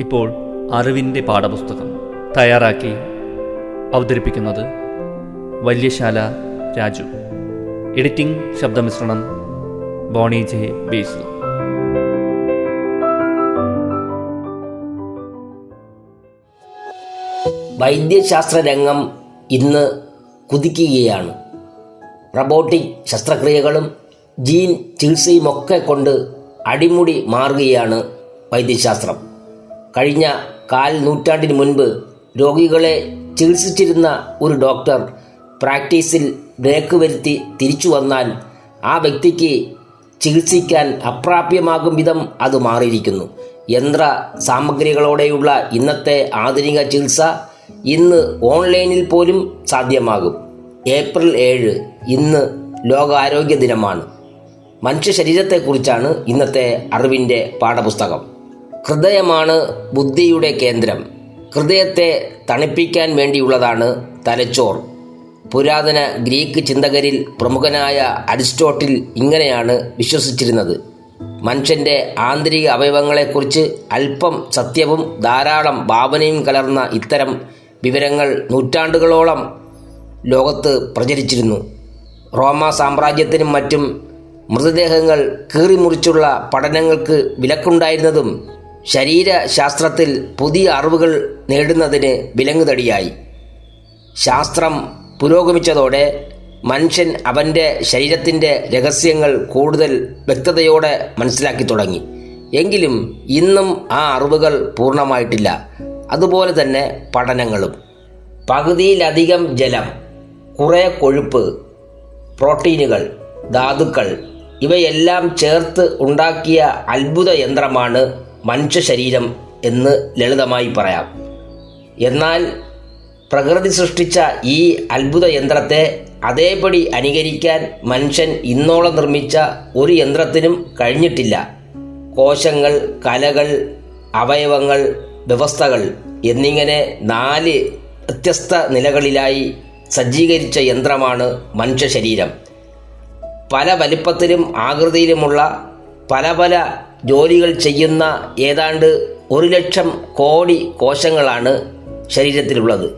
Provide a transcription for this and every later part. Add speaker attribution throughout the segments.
Speaker 1: ഇപ്പോൾ അറിവിന്റെ പാഠപുസ്തകം തയ്യാറാക്കി അവതരിപ്പിക്കുന്നത് വല്യശാല രാജു. എഡിറ്റിംഗ് ശബ്ദമിശ്രണം ബോണി ജെ ബേസ്.
Speaker 2: വൈദ്യശാസ്ത്ര രംഗം ഇന്ന് കുതിക്കുകയാണ്. റബോട്ടിക് ശസ്ത്രക്രിയകളും ജീൻ ചികിത്സയുമൊക്കെ കൊണ്ട് അടിമുടി മാറുകയാണ് വൈദ്യശാസ്ത്രം. കഴിഞ്ഞ കാൽ നൂറ്റാണ്ടിന് മുൻപ് രോഗികളെ ചികിത്സിച്ചിരുന്ന ഒരു ഡോക്ടർ പ്രാക്ടീസിൽ ബ്രേക്ക് വരുത്തി തിരിച്ചു വന്നാൽ ആ വ്യക്തിക്ക് ചികിത്സിക്കാൻ അപ്രാപ്യമാകും വിധം അത് മാറിയിരിക്കുന്നു. യന്ത്ര സാമഗ്രികളോടെയുള്ള ഇന്നത്തെ ആധുനിക ചികിത്സ ഇന്ന് ഓൺലൈനിൽ പോലും സാധ്യമാകും. ഏപ്രിൽ ഏഴ് ഇന്ന് ലോകാരോഗ്യ ദിനമാണ്. മനുഷ്യ ശരീരത്തെക്കുറിച്ചാണ് ഇന്നത്തെ അറിവിന്റെ പാഠപുസ്തകം. ഹൃദയമാണ് ബുദ്ധിയുടെ കേന്ദ്രം. ഹൃദയത്തെ തണുപ്പിക്കാൻ വേണ്ടിയുള്ളതാണ് തലച്ചോർ. പുരാതന ഗ്രീക്ക് ചിന്തകരിൽ പ്രമുഖനായ അരിസ്റ്റോട്ടിൽ ഇങ്ങനെയാണ് വിശ്വസിച്ചിരുന്നത്. മനുഷ്യന്റെ ആന്തരിക അവയവങ്ങളെക്കുറിച്ച് അല്പം സത്യവും ധാരാളം ഭാവനയും കലർന്ന ഇത്തരം വിവരങ്ങൾ നൂറ്റാണ്ടുകളോളം ലോകത്ത് പ്രചരിച്ചിരുന്നു. റോമ സാമ്രാജ്യത്തിനും മറ്റും മൃതദേഹങ്ങൾ കീറിമുറിച്ചുള്ള പഠനങ്ങൾക്ക് വിലക്കുണ്ടായിരുന്നതും ശരീരശാസ്ത്രത്തിൽ പുതിയ അറിവുകൾ നേടുന്നതിന് വിലങ്ങുതടിയായി. ശാസ്ത്രം പുരോഗമിച്ചതോടെ മനുഷ്യൻ അവന്റെ ശരീരത്തിന്റെ രഹസ്യങ്ങൾ കൂടുതൽ വ്യക്തതയോടെ മനസ്സിലാക്കി തുടങ്ങി. എങ്കിലും ഇന്നും ആ അറിവുകൾ പൂർണമായിട്ടില്ല. അതുപോലെ തന്നെ പഠനങ്ങളും. പകുതിയിലധികം ജലം കുറേ കൊഴുപ്പ് പ്രോട്ടീനുകൾ ധാതുക്കൾ ഇവയെല്ലാം ചേർത്ത് ഉണ്ടാക്കിയ അത്ഭുത യന്ത്രമാണ് മനുഷ്യ ശരീരം എന്ന് ലളിതമായി പറയാം. എന്നാൽ പ്രകൃതി സൃഷ്ടിച്ച ഈ അത്ഭുത യന്ത്രത്തെ അതേപടി അനുകരിക്കാൻ മനുഷ്യൻ ഇന്നോളം നിർമ്മിച്ച ഒരു യന്ത്രത്തിനും കഴിഞ്ഞിട്ടില്ല. കോശങ്ങൾ കലകൾ അവയവങ്ങൾ വ്യവസ്ഥകൾ എന്നിങ്ങനെ നാല് വ്യത്യസ്ത നിലകളിലായി സജ്ജീകരിച്ച യന്ത്രമാണ് മനുഷ്യ ശരീരം പല വലിപ്പത്തിലും ആകൃതിയിലുമുള്ള പല പല ജോലികൾ ചെയ്യുന്ന ഏതാണ്ട് ഒരു ലക്ഷം കോടി കോശങ്ങളാണ് ശരീരത്തിലുള്ളത്.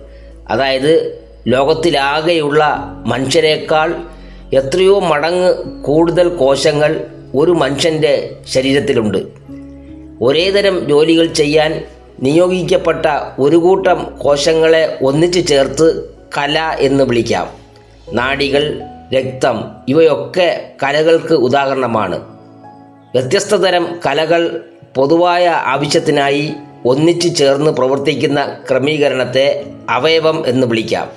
Speaker 2: അതായത് ലോകത്തിലാകെയുള്ള മനുഷ്യരെക്കാൾ എത്രയോ മടങ്ങ് കൂടുതൽ കോശങ്ങൾ ഒരു മനുഷ്യന്റെ ശരീരത്തിലുണ്ട്. ഒരേതരം ജോലികൾ ചെയ്യാൻ നിയോഗിക്കപ്പെട്ട ഒരു കൂട്ടം കോശങ്ങളെ ഒന്നിച്ചു ചേർത്ത് കല എന്ന് വിളിക്കാം. നാഡികൾ രക്തം ഇവയൊക്കെ കലകൾക്ക് ഉദാഹരണമാണ്. വ്യത്യസ്ത തരം കലകൾ പൊതുവായ ആവശ്യത്തിനായി ഒന്നിച്ചു ചേർന്ന് പ്രവർത്തിക്കുന്ന ക്രമീകരണത്തെ അവയവം എന്ന് വിളിക്കാം.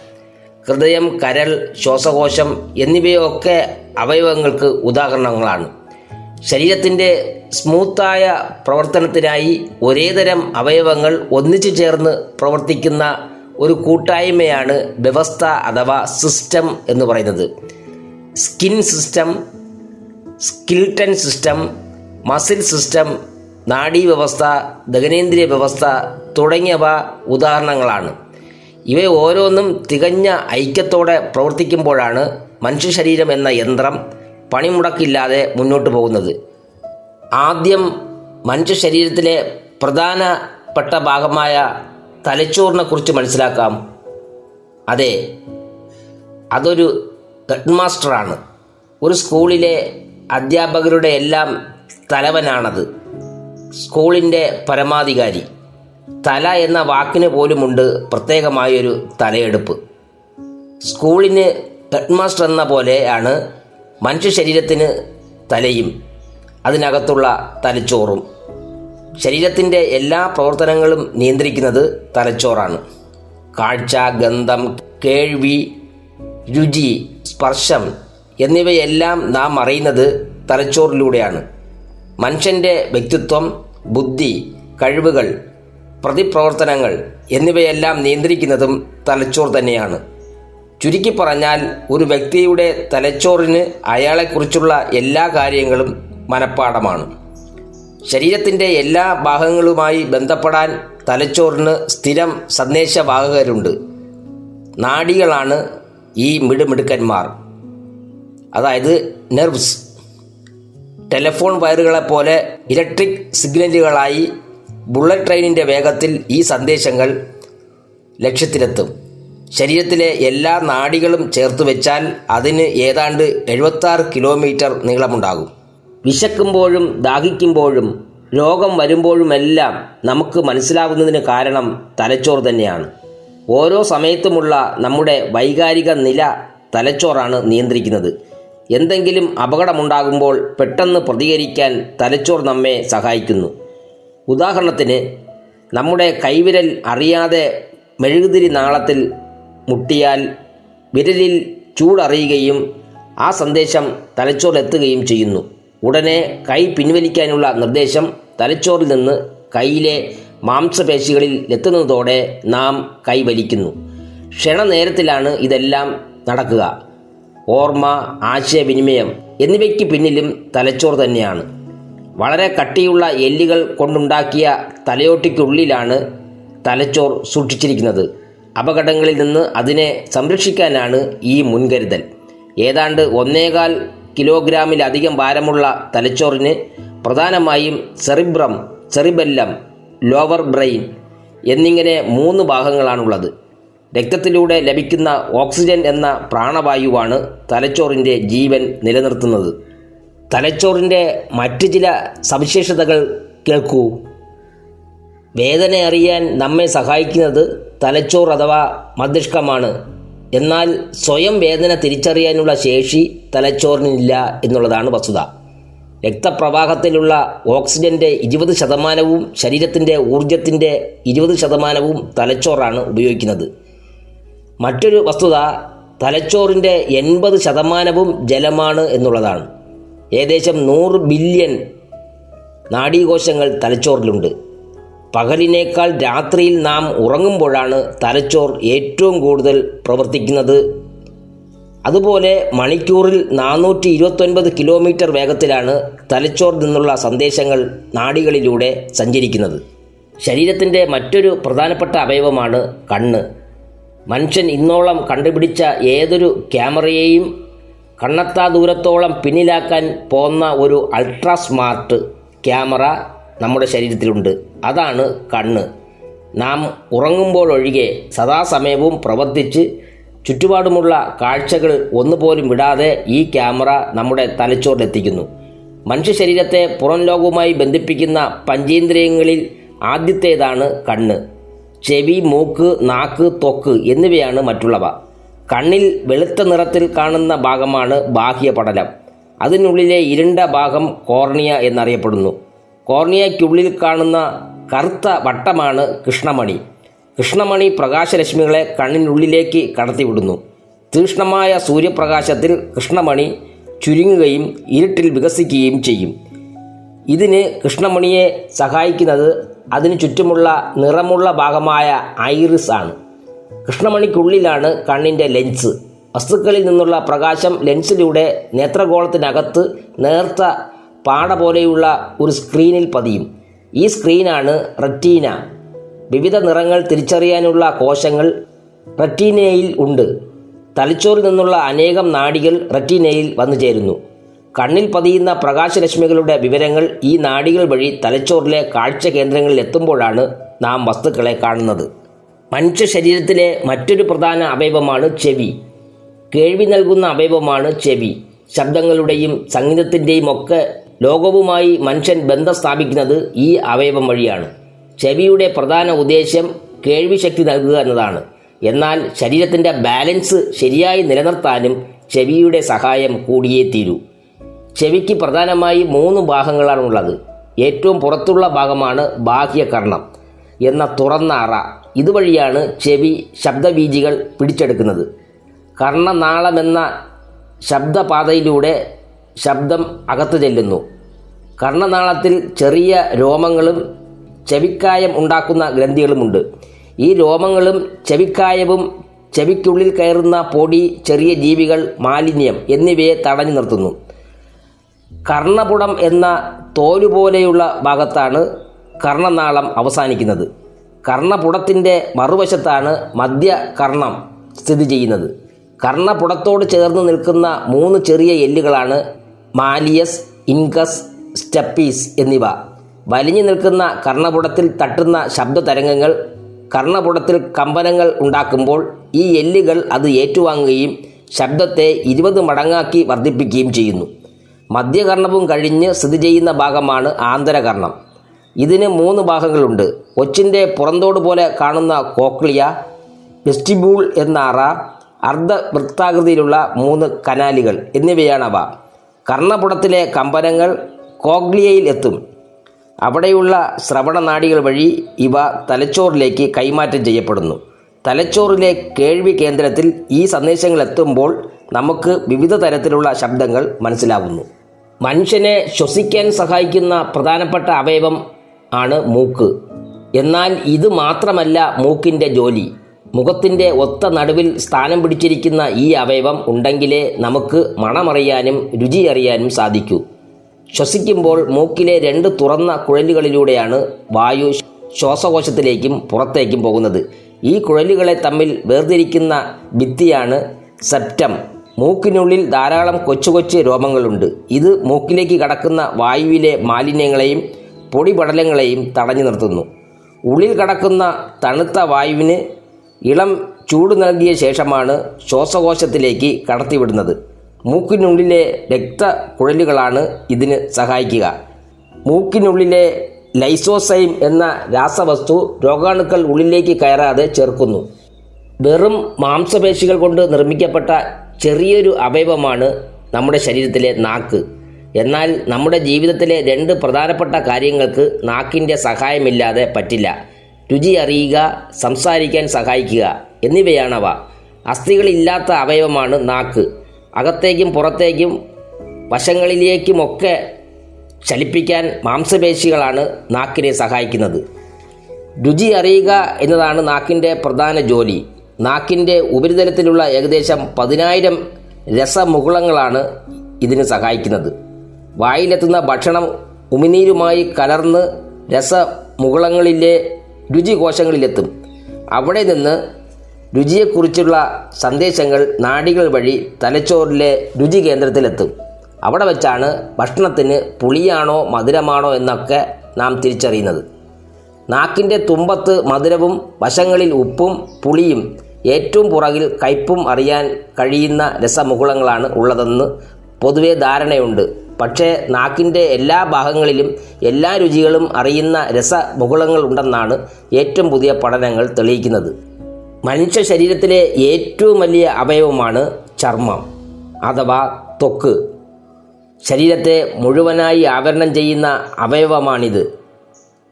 Speaker 2: ഹൃദയം കരൾ ശ്വാസകോശം എന്നിവയൊക്കെ അവയവങ്ങൾക്ക് ഉദാഹരണങ്ങളാണ്. ശരീരത്തിന്റെ സ്മൂത്തായ പ്രവർത്തനത്തിനായി ഒരേതരം അവയവങ്ങൾ ഒന്നിച്ചു ചേർന്ന് പ്രവർത്തിക്കുന്ന ഒരു കൂട്ടായ്മയാണ് വ്യവസ്ഥ അഥവാ സിസ്റ്റം എന്ന് പറയുന്നത്. Skin system skeleton system muscle system നാഡീവ്യവസ്ഥ ദഹനേന്ദ്രിയ വ്യവസ്ഥ തുടങ്ങിയവ ഉദാഹരണങ്ങളാണ്. ഇവ ഓരോന്നും തികഞ്ഞ ഐക്യത്തോടെ പ്രവർത്തിക്കുമ്പോഴാണ് മനുഷ്യ ശരീരം എന്ന യന്ത്രം പണിമുടക്കില്ലാതെ മുന്നോട്ട് പോകുന്നത്. ആദ്യം മനുഷ്യ ശരീരത്തിലെ പ്രധാനപ്പെട്ട ഭാഗമായ തലച്ചോറിനെ കുറിച്ച് മനസ്സിലാക്കാം. അതെ അതൊരു ഹെഡ് മാസ്റ്ററാണ് ഒരു സ്കൂളിലെ അധ്യാപകരുടെ എല്ലാം തലവനാണത്. സ്കൂളിന്റെ പരമാധികാരി. തല എന്ന വാക്കിന് പോലുമുണ്ട് പ്രത്യേകമായൊരു തലയെടുപ്പ്. സ്കൂളിന് ഹെഡ് മാസ്റ്റർ എന്ന പോലെയാണ് മനുഷ്യ ശരീരത്തിന് തലയും അതിനകത്തുള്ള തലച്ചോറും. ശരീരത്തിന്റെ എല്ലാ പ്രവർത്തനങ്ങളും നിയന്ത്രിക്കുന്നത് തലച്ചോറാണ്. കാഴ്ച ഗന്ധം കേൾവി രുചി സ്പർശം എന്നിവയെല്ലാം നാം അറിയുന്നത് തലച്ചോറിലൂടെയാണ്. മനുഷ്യന്റെ വ്യക്തിത്വം ബുദ്ധി കഴിവുകൾ പ്രതിപ്രവർത്തനങ്ങൾ എന്നിവയെല്ലാം നിയന്ത്രിക്കുന്നതും തലച്ചോർ തന്നെയാണ്. ചുരുക്കി പറഞ്ഞാൽ ഒരു വ്യക്തിയുടെ തലച്ചോറിന് അയാളെക്കുറിച്ചുള്ള എല്ലാ കാര്യങ്ങളും മനഃപ്പാടമാണ് ശരീരത്തിന്റെ എല്ലാ ഭാഗങ്ങളുമായി ബന്ധപ്പെടാൻ തലച്ചോറിന് സ്ഥിരം സന്ദേശവാഹകരുണ്ട്. നാഡികളാണ് ഈ മിടുമിടുക്കന്മാർ. അതായത് നെർവ്സ്. ടെലിഫോൺ വയറുകളെ പോലെ ഇലക്ട്രിക് സിഗ്നലുകളായി ബുള്ളറ്റ് ട്രെയിനിന്റെ വേഗത്തിൽ ഈ സന്ദേശങ്ങൾ ലക്ഷ്യത്തിലെത്തും. ശരീരത്തിലെ എല്ലാ നാടികളും ചേർത്ത് വെച്ചാൽ അതിന് ഏതാണ്ട് എഴുപത്താറ് കിലോമീറ്റർ നീളമുണ്ടാകും. വിശക്കുമ്പോഴും ദാഹിക്കുമ്പോഴും രോഗം വരുമ്പോഴുമെല്ലാം നമുക്ക് മനസ്സിലാകുന്നതിന് കാരണം തലച്ചോർ തന്നെയാണ്. ഓരോ സമയത്തുമുള്ള നമ്മുടെ വൈകാരിക നില തലച്ചോറാണ് നിയന്ത്രിക്കുന്നത്. എന്തെങ്കിലും അപകടമുണ്ടാകുമ്പോൾ പെട്ടെന്ന് പ്രതികരിക്കാൻ തലച്ചോർ നമ്മെ സഹായിക്കുന്നു. ഉദാഹരണത്തിന് നമ്മുടെ കൈവിരൽ അറിയാതെ മെഴുകുതിരി നാളത്തിൽ മുട്ടിയാൽ വിരലിൽ ചൂടറിയുകയും ആ സന്ദേശം തലച്ചോറിലെത്തുകയും ചെയ്യുന്നു. ഉടനെ കൈ പിൻവലിക്കാനുള്ള നിർദ്ദേശം തലച്ചോറിൽ നിന്ന് കൈയിലെ മാംസപേശികളിൽ എത്തുന്നതോടെ നാം കൈവലിക്കുന്നു ക്ഷണനേരത്തിലാണ് ഇതെല്ലാം നടക്കുക. ഓർമ്മ ആശയവിനിമയം എന്നിവയ്ക്ക് പിന്നിലും തലച്ചോർ തന്നെയാണ്. വളരെ കട്ടിയുള്ള എല്ലുകൾ കൊണ്ടുണ്ടാക്കിയ തലയോട്ടിക്കുള്ളിലാണ് തലച്ചോർ സൂക്ഷിച്ചിരിക്കുന്നത്. അപകടങ്ങളിൽ നിന്ന് അതിനെ സംരക്ഷിക്കാനാണ് ഈ മുൻകരുതൽ. ഏതാണ്ട് ഒന്നേകാൽ കിലോഗ്രാമിലധികം ഭാരമുള്ള തലച്ചോറിന് പ്രധാനമായും സെറിബ്രം സെറിബെല്ലം ലോവർ ബ്രെയിൻ എന്നിങ്ങനെ മൂന്ന് ഭാഗങ്ങളാണുള്ളത്. രക്തത്തിലൂടെ ലഭിക്കുന്ന ഓക്സിജൻ എന്ന പ്രാണവായുവാണ് തലച്ചോറിന്റെ ജീവൻ നിലനിർത്തുന്നത്. തലച്ചോറിന്റെ മറ്റ് ചില സവിശേഷതകൾ കേൾക്കൂ. വേദന അറിയാൻ നമ്മെ സഹായിക്കുന്നത് തലച്ചോർ അഥവാ മസ്തിഷ്കമാണ്. എന്നാൽ സ്വയം വേദന തിരിച്ചറിയാനുള്ള ശേഷി തലച്ചോറിനില്ല എന്നുള്ളതാണ് വസ്തുത. രക്തപ്രവാഹത്തിലുള്ള ഓക്സിജന്റെ ഇരുപത് ശതമാനവും ശരീരത്തിന്റെ ഊർജത്തിന്റെ ഇരുപത് ശതമാനവും തലച്ചോറാണ് ഉപയോഗിക്കുന്നത്. മറ്റൊരു വസ്തുത തലച്ചോറിന്റെ എൺപത് ശതമാനവും ജലമാണ് എന്നുള്ളതാണ്. ഏകദേശം നൂറ് ബില്യൺ നാഡീകോശങ്ങൾ തലച്ചോറിലുണ്ട്. പകലിനേക്കാൾ രാത്രിയിൽ നാം ഉറങ്ങുമ്പോഴാണ് തലച്ചോർ ഏറ്റവും കൂടുതൽ പ്രവർത്തിക്കുന്നത്. അതുപോലെ മണിക്കൂറിൽ നാനൂറ്റി ഇരുപത്തൊൻപത് കിലോമീറ്റർ വേഗത്തിലാണ് തലച്ചോർ നിന്നുള്ള സന്ദേശങ്ങൾ നാടികളിലൂടെ സഞ്ചരിക്കുന്നത്. ശരീരത്തിന്റെ മറ്റൊരു പ്രധാനപ്പെട്ട അവയവമാണ് കണ്ണ്. മനുഷ്യൻ ഇന്നോളം കണ്ടുപിടിച്ച ഏതൊരു ക്യാമറയെയും കണ്ണത്താ ദൂരത്തോളം പിന്നിലാക്കാൻ പോന്ന ഒരു അൾട്രാ സ്മാർട്ട് ക്യാമറ നമ്മുടെ ശരീരത്തിലുണ്ട്. അതാണ് കണ്ണ്. നാം ഉറങ്ങുമ്പോഴൊഴികെ സദാസമയവും പ്രവർത്തിച്ച് ചുറ്റുപാടുമുള്ള കാഴ്ചകൾ ഒന്നുപോലും വിടാതെ ഈ ക്യാമറ നമ്മുടെ തലച്ചോറിലെത്തിക്കുന്നു. മനുഷ്യ ശരീരത്തെ പുറം ലോകവുമായി ബന്ധിപ്പിക്കുന്ന പഞ്ചേന്ദ്രിയങ്ങളിൽ ആദ്യത്തേതാണ് കണ്ണ്. ചെവി മൂക്ക് നാക്ക് ത്വക്ക് എന്നിവയാണ് മറ്റുള്ളവ. കണ്ണിൽ വെളുത്ത നിറത്തിൽ കാണുന്ന ഭാഗമാണ് ബാഹ്യ പടലം. അതിനുള്ളിലെ ഇരുണ്ട ഭാഗം കോർണിയ എന്നറിയപ്പെടുന്നു. കോർണിയയ്ക്കുള്ളിൽ കാണുന്ന കറുത്ത വട്ടമാണ് കൃഷ്ണമണി. കൃഷ്ണമണി പ്രകാശരശ്മികളെ കണ്ണിനുള്ളിലേക്ക് കടത്തിവിടുന്നു. തീക്ഷ്ണമായ സൂര്യപ്രകാശത്തിൽ കൃഷ്ണമണി ചുരുങ്ങുകയും ഇരുട്ടിൽ വികസിക്കുകയും ചെയ്യും. ഇതിന് കൃഷ്ണമണിയെ സഹായിക്കുന്നത് അതിനു ചുറ്റുമുള്ള നിറമുള്ള ഭാഗമായ ഐറിസ് ആണ്. കൃഷ്ണമണിക്കുള്ളിലാണ് കണ്ണിന്റെ ലെൻസ്. വസ്തുക്കളിൽ നിന്നുള്ള പ്രകാശം ലെൻസിലൂടെ നേത്രഗോളത്തിനകത്ത് നേർത്ത പാട പോലെയുള്ള ഒരു സ്ക്രീനിൽ പതിയും. ഈ സ്ക്രീനാണ് റെറ്റീന. വിവിധ നിറങ്ങൾ തിരിച്ചറിയാനുള്ള കോശങ്ങൾ റെറ്റീനയിൽ ഉണ്ട്. തലച്ചോറിൽ നിന്നുള്ള അനേകം നാടികൾ റെറ്റീനയിൽ വന്നു ചേരുന്നു. കണ്ണിൽ പതിയുന്ന പ്രകാശരശ്മികളുടെ വിവരങ്ങൾ ഈ നാടികൾ വഴി തലച്ചോറിലെ കാഴ്ച കേന്ദ്രങ്ങളിൽ എത്തുമ്പോഴാണ് നാം വസ്തുക്കളെ കാണുന്നത്. മനുഷ്യ ശരീരത്തിലെ മറ്റൊരു പ്രധാന അവയവമാണ് ചെവി. കേൾവി നൽകുന്ന അവയവമാണ് ചെവി. ശബ്ദങ്ങളുടെയും സംഗീതത്തിന്റെയും ഒക്കെ ലോകവുമായി മനുഷ്യൻ ബന്ധം സ്ഥാപിക്കുന്നത് ഈ അവയവം വഴിയാണ്. ചെവിയുടെ പ്രധാന ഉദ്ദേശ്യം കേൾവി ശക്തി നൽകുക എന്നതാണ്. എന്നാൽ ശരീരത്തിന്റെ ബാലൻസ് ശരിയായി നിലനിർത്താനും ചെവിയുടെ സഹായം കൂടിയേ തീരൂ. ചെവിക്ക് പ്രധാനമായി മൂന്ന് ഭാഗങ്ങളാണുള്ളത് ഏറ്റവും പുറത്തുള്ള ഭാഗമാണ് ബാഹ്യകർണം എന്ന തുറന്ന അറ. ഇതുവഴിയാണ് ചെവി ശബ്ദബീജികൾ പിടിച്ചെടുക്കുന്നത്. കർണനാളമെന്ന ശബ്ദപാതയിലൂടെ ശബ്ദം അകത്തു ചെല്ലുന്നു. കർണനാളത്തിൽ ചെറിയ രോമങ്ങളും ചെവിക്കായം ഉണ്ടാക്കുന്ന ഗ്രന്ഥികളുമുണ്ട്. ഈ രോമങ്ങളും ചെവിക്കായവും ചെവിക്കുള്ളിൽ കയറുന്ന പൊടി ചെറിയ ജീവികൾ മാലിന്യം എന്നിവയെ തടഞ്ഞു നിർത്തുന്നു. കർണപുടം എന്ന തോലുപോലെയുള്ള ഭാഗത്താണ് കർണനാളം അവസാനിക്കുന്നത്. കർണപുടത്തിന്റെ മറുവശത്താണ് മധ്യകർണം സ്ഥിതി ചെയ്യുന്നത്. കർണപുടത്തോട് ചേർന്ന് നിൽക്കുന്ന മൂന്ന് ചെറിയ എല്ലുകളാണ് മാലിയസ് ഇൻകസ് സ്റ്റപ്പീസ് എന്നിവ. വലിഞ്ഞു നിൽക്കുന്ന കർണപുടത്തിൽ തട്ടുന്ന ശബ്ദതരംഗങ്ങൾ കർണപുടത്തിൽ കമ്പനങ്ങൾ ഉണ്ടാക്കുമ്പോൾ ഈ എല്ലുകൾ അത് ഏറ്റുവാങ്ങുകയും ശബ്ദത്തെ ഇരുപത് മടങ്ങാക്കി വർദ്ധിപ്പിക്കുകയും ചെയ്യുന്നു. മധ്യകർണവും കഴിഞ്ഞ് സ്ഥിതി ചെയ്യുന്ന ഭാഗമാണ് ആന്തരകർണം. ഇതിന് മൂന്ന് ഭാഗങ്ങളുണ്ട്. ഒച്ചിന്റെ പുറന്തോട് പോലെ കാണുന്ന കോക്ലിയ വെസ്റ്റിബൂൾ എന്ന അറ അർദ്ധ വൃത്താകൃതിയിലുള്ള മൂന്ന് കനാലുകൾ എന്നിവയാണവ കർണപുടത്തിലെ കമ്പനങ്ങൾ കോഗ്ലിയയിൽ എത്തും. അവിടെയുള്ള ശ്രവണനാഡികൾ വഴി ഇവ തലച്ചോറിലേക്ക് കൈമാറ്റം ചെയ്യപ്പെടുന്നു. തലച്ചോറിലെ കേൾവി കേന്ദ്രത്തിൽ ഈ സന്ദേശങ്ങൾ എത്തുമ്പോൾ നമുക്ക് വിവിധ തരത്തിലുള്ള ശബ്ദങ്ങൾ മനസ്സിലാകുന്നു മനുഷ്യനെ ശ്വസിക്കാൻ സഹായിക്കുന്ന പ്രധാനപ്പെട്ട അവയവം ആണ് മൂക്ക്. എന്നാൽ ഇത് മാത്രമല്ല മൂക്കിന്റെ ജോലി. മുഖത്തിന്റെ ഒത്ത നടുവിൽ സ്ഥാനം പിടിച്ചിരിക്കുന്ന ഈ അവയവം ഉണ്ടെങ്കിലേ നമുക്ക് മണമറിയാനും രുചി അറിയാനും സാധിക്കൂ. ശ്വസിക്കുമ്പോൾ മൂക്കിലെ രണ്ട് തുറന്ന കുഴലുകളിലൂടെയാണ് വായു ശ്വാസകോശത്തിലേക്കും പുറത്തേക്കും പോകുന്നത്. ഈ കുഴലുകളെ തമ്മിൽ വേർതിരിക്കുന്ന ഭിത്തിയാണ് സെപ്റ്റം. മൂക്കിനുള്ളിൽ ധാരാളം കൊച്ചു കൊച്ചു രോമങ്ങളുണ്ട്. ഇത് മൂക്കിലേക്ക് കടക്കുന്ന വായുവിലെ മാലിന്യങ്ങളെയും പൊടിപടലങ്ങളെയും തടഞ്ഞു നിർത്തുന്നു. ഉള്ളിൽ കടക്കുന്ന തണുത്ത വായുവിന് ഇളം ചൂട് നൽകിയ ശേഷമാണ് ശ്വാസകോശത്തിലേക്ക് കടത്തിവിടുന്നത്. മൂക്കിനുള്ളിലെ രക്തക്കുഴലുകളാണ് ഇതിന് സഹായിക്കുക. മൂക്കിനുള്ളിലെ ലൈസോസൈം എന്ന രാസവസ്തു രോഗാണുക്കൾ ഉള്ളിലേക്ക് കയറാതെ ചേർക്കുന്നു വെറും മാംസപേശികൾ കൊണ്ട് നിർമ്മിക്കപ്പെട്ട ചെറിയൊരു അവയവമാണ് നമ്മുടെ ശരീരത്തിലെ നാക്ക്. എന്നാൽ നമ്മുടെ ജീവിതത്തിലെ രണ്ട് പ്രധാനപ്പെട്ട കാര്യങ്ങൾക്ക് നാക്കിന്റെ സഹായമില്ലാതെ പറ്റില്ല. രുചി അറിയുക സംസാരിക്കാൻ സഹായിക്കുക എന്നിവയാണവ. അസ്ഥികളില്ലാത്ത അവയവമാണ് നാക്ക്. അകത്തേക്കും പുറത്തേക്കും വശങ്ങളിലേക്കുമൊക്കെ ചലിപ്പിക്കാൻ മാംസപേശികളാണ് നാക്കിനെ സഹായിക്കുന്നത്. രുചി അറിയുക എന്നതാണ് നാക്കിന്റെ പ്രധാന ജോലി. നാക്കിന്റെ ഉപരിതലത്തിലുള്ള ഏകദേശം പതിനായിരം രസമുകുളങ്ങളാണ് ഇതിന് സഹായിക്കുന്നത്. വായിലെത്തുന്ന ഭക്ഷണം ഉമിനീരുമായി കലർന്ന് രസമുകുളങ്ങളിലെ രുചികോശങ്ങളിലെത്തും. അവിടെ നിന്ന് രുചിയെക്കുറിച്ചുള്ള സന്ദേശങ്ങൾ നാടികൾ വഴി തലച്ചോറിലെ രുചി കേന്ദ്രത്തിലെത്തും അവിടെ വെച്ചാണ് ഭക്ഷണത്തിന് പുളിയാണോ മധുരമാണോ എന്നൊക്കെ നാം തിരിച്ചറിയുന്നത്. നാക്കിന്റെ തുമ്പത്ത് മധുരവും വശങ്ങളിൽ ഉപ്പും പുളിയും ഏറ്റവും പുറകിൽ കയ്പും അറിയാൻ കഴിയുന്ന രസമുകുളങ്ങളാണ് ഉള്ളതെന്ന് പൊതുവെ ധാരണയുണ്ട്. പക്ഷേ നാക്കിന്റെ എല്ലാ ഭാഗങ്ങളിലും എല്ലാ രുചികളും അറിയുന്ന രസമുകുളങ്ങൾ ഉണ്ടെന്നാണ് ഏറ്റവും പുതിയ പഠനങ്ങൾ തെളിയിക്കുന്നത്. മനുഷ്യ ശരീരത്തിലെ ഏറ്റവും വലിയ അവയവമാണ് ചർമ്മം അഥവാ ത്വക്ക്. ശരീരത്തെ മുഴുവനായി ആവരണം ചെയ്യുന്ന അവയവമാണിത്.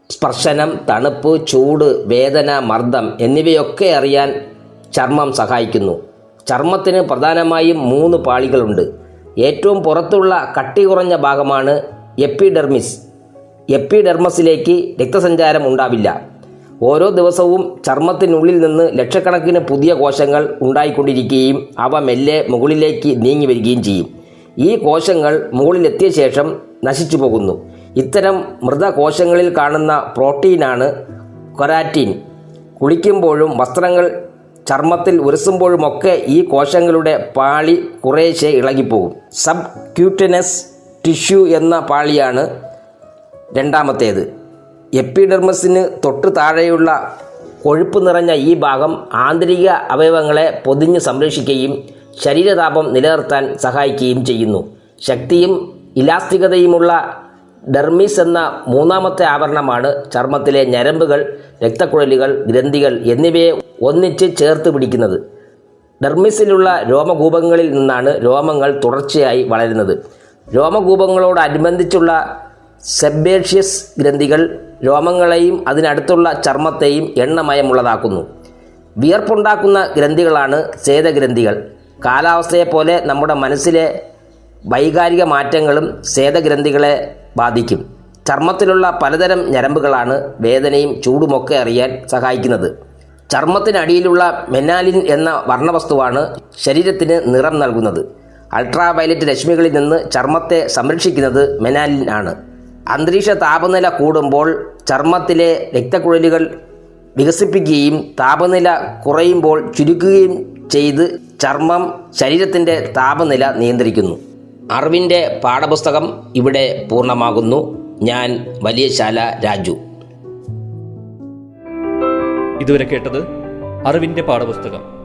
Speaker 2: സ്പർശനം തണുപ്പ് ചൂട് വേദന മർദ്ദം എന്നിവയൊക്കെ അറിയാൻ ചർമ്മം സഹായിക്കുന്നു. ചർമ്മത്തിന് പ്രധാനമായും മൂന്ന് പാളികളുണ്ട്. ഏറ്റവും പുറത്തുള്ള കട്ടി കുറഞ്ഞ ഭാഗമാണ് എപ്പിഡെർമിസ്. എപ്പിഡെർമസിലേക്ക് രക്തസഞ്ചാരം ഉണ്ടാവില്ല. ഓരോ ദിവസവും ചർമ്മത്തിനുള്ളിൽ നിന്ന് ലക്ഷക്കണക്കിന് പുതിയ കോശങ്ങൾ ഉണ്ടായിക്കൊണ്ടിരിക്കുകയും അവ മെല്ലെ മുകളിലേക്ക് നീങ്ങി വരികയും ചെയ്യും. ഈ കോശങ്ങൾ മുകളിലെത്തിയ ശേഷം നശിച്ചു പോകുന്നു. ഇത്തരം മൃതകോശങ്ങളിൽ കാണുന്ന പ്രോട്ടീനാണ് കൊരാറ്റിൻ. കുളിക്കുമ്പോഴും വസ്ത്രങ്ങൾ ചർമ്മത്തിൽ ഉരസുമ്പോഴുമൊക്കെ ഈ കോശങ്ങളുടെ പാളി കുറേശ്ശെ ഇളകിപ്പോകും. സബ് ക്യൂട്ടനസ് ടിഷ്യൂ എന്ന പാളിയാണ് രണ്ടാമത്തേത്. എപ്പിഡെർമസിന് തൊട്ട് താഴെയുള്ള കൊഴുപ്പ് നിറഞ്ഞ ഈ ഭാഗം ആന്തരിക അവയവങ്ങളെ പൊതിഞ്ഞ് സംരക്ഷിക്കുകയും ശരീരതാപം നിലനിർത്താൻ സഹായിക്കുകയും ചെയ്യുന്നു. ശക്തിയും ഇലാസ്തികതയുമുള്ള ഡെർമിസ് എന്ന മൂന്നാമത്തെ ആവരണമാണ് ചർമ്മത്തിലെ ഞരമ്പുകൾ രക്തക്കുഴലുകൾ ഗ്രന്ഥികൾ എന്നിവയെ ഒന്നിച്ച് ചേർത്ത് പിടിക്കുന്നത്. ഡെർമിസിലുള്ള രോമകൂപങ്ങളിൽ നിന്നാണ് രോമങ്ങൾ തുടർച്ചയായി വളരുന്നത്. രോമകൂപങ്ങളോടനുബന്ധിച്ചുള്ള സെബേഷ്യസ് ഗ്രന്ഥികൾ രോമങ്ങളെയും അതിനടുത്തുള്ള ചർമ്മത്തെയും എണ്ണമയമുള്ളതാക്കുന്നു. വിയർപ്പുണ്ടാക്കുന്ന ഗ്രന്ഥികളാണ് സേതഗ്രന്ഥികൾ. കാലാവസ്ഥയെപ്പോലെ നമ്മുടെ മനസ്സിലെ വൈകാരിക മാറ്റങ്ങളും സേതഗ്രന്ഥികളെ ബാധിക്കും. ചർമ്മത്തിലുള്ള പലതരം ഞരമ്പുകളാണ് വേദനയും ചൂടുമൊക്കെ അറിയാൻ സഹായിക്കുന്നത്. ചർമ്മത്തിനടിയിലുള്ള മെനാലിൻ എന്ന വർണവസ്തുവാണ് ശരീരത്തിന് നിറം നൽകുന്നത്. അൾട്രാ വയലറ്റ് രശ്മികളിൽ നിന്ന് ചർമ്മത്തെ സംരക്ഷിക്കുന്നത് മെനാലിൻ ആണ്. അന്തരീക്ഷ താപനില കൂടുമ്പോൾ ചർമ്മത്തിലെ രക്തക്കുഴലുകൾ വികസിപ്പിക്കുകയും താപനില കുറയുമ്പോൾ ചുരുക്കുകയും ചെയ്ത് ചർമ്മം ശരീരത്തിന്റെ താപനില നിയന്ത്രിക്കുന്നു. അറിവിന്റെ പാഠപുസ്തകം ഇവിടെ പൂർണമാകുന്നു. ഞാൻ വലിയശാല രാജു.
Speaker 1: ഇതുവരെ കേട്ടത് അറിവിന്റെ പാഠപുസ്തകം.